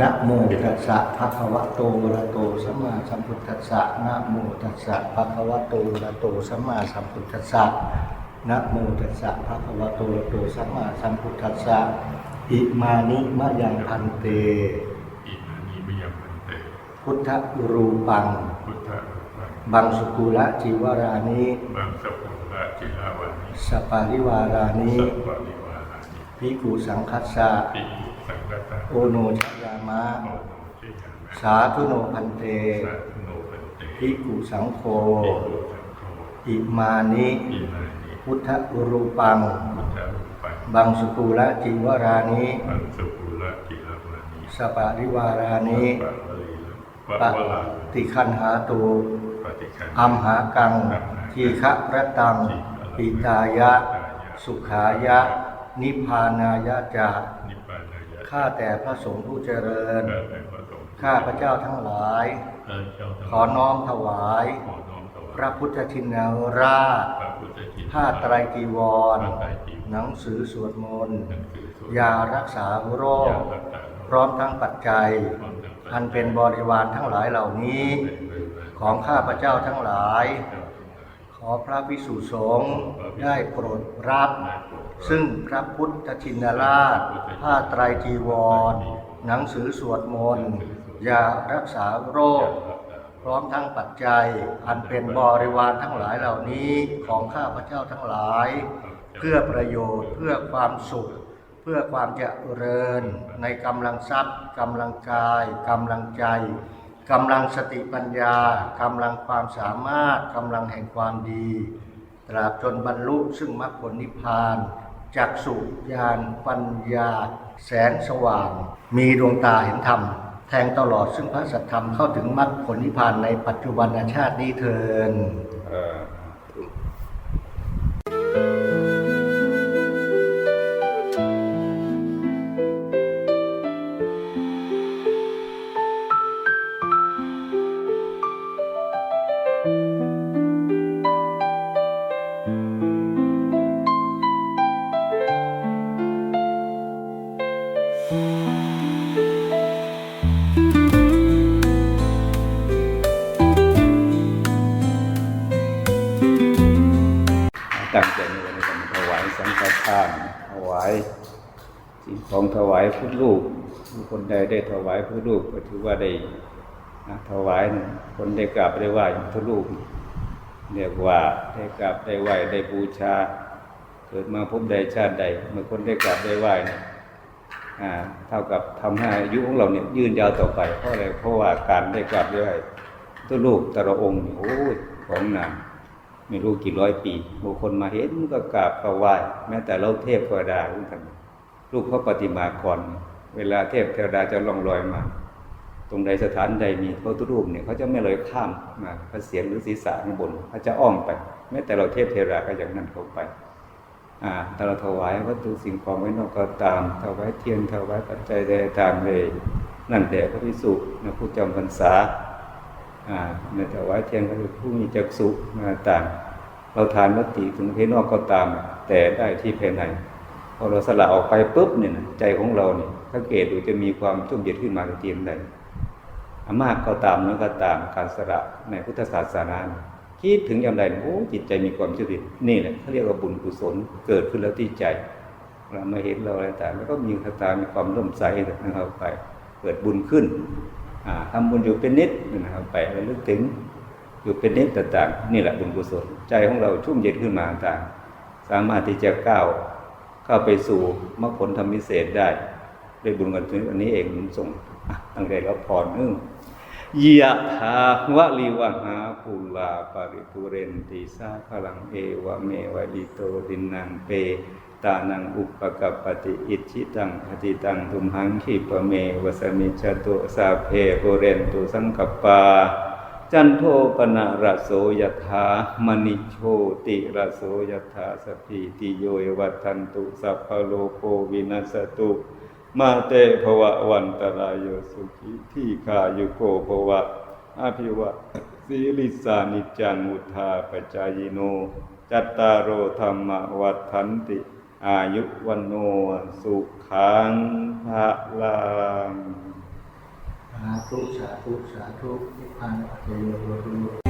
นะโมตัสสะภะคะวะโตอะระโตสัมมาสัมพุทธัสสะนะโมตัสสะภะคะวะโตอะระโตสัมมาสัมพุทธัสสะนะโมตัสสะภะคะวะโตอะระโตสัมมาสัมพุทธัสสะอิมานิมะยังพันเต อิมานิมยังมันเต พุทธรูปัง พุทธะปังบังสุกุละจิวารานิบางสกุลละจิลาวานิสปาริวารานิสัพปะริวารานิภิกขุสังคัสสะปิยุสังกตะ โอโนชยามะโมโนเจยามะ สาธุโนพันเตสัตโนปันเตภิกขุสังโฆปิยุสังโฆอิมานิอิมานิพุทธรูปังพุทธะรูปัง บังสุกุละจิวารานิบางสกุลละจิลาวานิสปาริวารานิสัพปะริวะปวะลาฏิคันหาตูปฏิคันอัมหากัง ทีฆะรตัง ปิตายะ สุขายะ นิพพานายะจานิพพานายะ ข้าแต่พระสงฆ์ผู้เจริญ ข้าแต่พระสงฆ์ข้าพระเจ้าทั้งหลายข้าพเจ้าทั้งหลายขอน้อมถวาย ขอน้อมถวาย พระพุทธชินราชพระพุทธจิตผ้าไตรจีวรพระไตรจีวร หนังสือสวดมนต์หนังสือสวดยารักษาโรยาครักษาโรคพร้อมทั้งปัจจัยพร้อมทั้งปัจจัย อันเป็นบริวารทั้งหลายเหล่านี้เป็นบริวารของข้าพระเจ้าทั้งหลายเจ้าทั้งหลาย ขอพระพิสุสงฆ์ได้โปรดรับได้โปรดรับ ซึ่งพระพุทธชินราช ผ้าไตรจีวร หนังสือสวดมนต์ยารักษาโรค พร้อมทั้งปัจจัย อันเป็นบริวารทั้งหลายเหล่านี้ของข้าพระเจ้าทั้งหลาย เพื่อประโยชน์เพื่อความสุข เพื่อความเจริญ ในกำลังทรัพย์กำลังกายกำลังใจกำลังสติปัญญากำลังความสามารถกำลังแห่งความดี ตราบจนบรรลุซึ่งมรรคผลนิพพาน จากสุญาณปัญญา แสงสว่าง มีดวงตาเห็นธรรม แทงตลอดซึ่งพระสัทธรรมเข้าถึงมรรคผลนิพพานในปัจจุบันชาตินี้เทิน ทานถวายสิ่งของถวายพุทธลูกคนใดได้ถวายพุทธลูกก็ถือว่าได้นะถวายคนได้กราบได้ไหว้พุทธลูกเรียกว่าได้กราบได้ไหว้ได้บูชา เกิดมาพบใดชาติใด เมื่อคนได้กราบได้ไหว้เนี่ยเท่ากับทำให้อายุของเราเนี่ยยืนยาวต่อไปเพราะอะไรเพราะว่าการได้กราบได้ไหว้พุทธลูกแต่ละองค์โอ้ยของหนา ไม่รู้กี่ร้อยปีบางคนมาเห็นก็กราบก็ไหว้แม้แต่เราเทพเทวดาเหมือนกันรูปพระปฏิมากร เวลาเทพเทวดาจะล่องลอยมา ตรงใดสถานใดมีพระพุรูปเนี่ยเขาจะไม่ลอยข้ามมาพระเสียงหรือศีรษะข้างบนเขาจะอ้อมไป แม้แต่เราเทพเทวดาก็อย่างนั้นเข้าไปอ่าแต่เราถวายวัตถุสิ่งของไว้นอกก็ตามถวายเทียนถวายปัจจัยใดตามเลยนั่นแต่พระพิสุนะผู้จำพรรษา อ่าในถวายเทียนก็คือผู้มีจักษุมาต่าง เราทานวัตถิถึงภายนอกก็ตาม แต่ได้ที่ภายในพอเราสละออกไปปุ๊บเนี่ยนะใจของเราเนี่ยสังเกตดูจะมีความชุ่มเย็นขึ้นมาในทีมใดอามากก็ตามน้อยก็ตามการสละในพุทธศาสนาคิดถึงอย่างใดโอ้จิตใจมีความชุ่มเย็นนี่แหละเขาเรียกว่าบุญกุศลเกิดขึ้นแล้วที่ใจเรามาเห็นเราอะไรต่างแล้วก็มีคาตามีความร่มใสนะครับไปเกิดบุญขึ้น อ่าทำบุญอยู่เป็นนิดนะครับไประลึกถึงอยู่เป็นนิดต่างๆ นี่แหละบุญกุศลใจของเราชุ่มเย็นขึ้นมาต่างสามารถที่จะก้าวเข้าไปสู่มรรคผลธรรมวิเศษได้ด้วยบุญกันถึงอันนี้เองมันส่งอะตั้งใจรับพรนึงยะถาวะลิวะหาภูลาปริปุเรนติสาพลังเอวะเมวะอิโตดินังเป ตานังอุปกัปปติอิชิตังอติตังทุมหังขีปเมวสมิจตุสาเพโกเรนตุสังกปา จันโทปนะระโสยถามณิโชติระโสยถาสพีติโยวัฏันตุสัพพโลโกวินัสตุมาเตภวะวันตรายโยสุขิที่ขายุโกภวะอภิวะสีลิสานิจังุทาปจายโน จัตตารโอธรรมวัฏันติ อายุวันโนสุขังพระลังสาธุสาธุสาธุนิพพานอัจโยโหตุ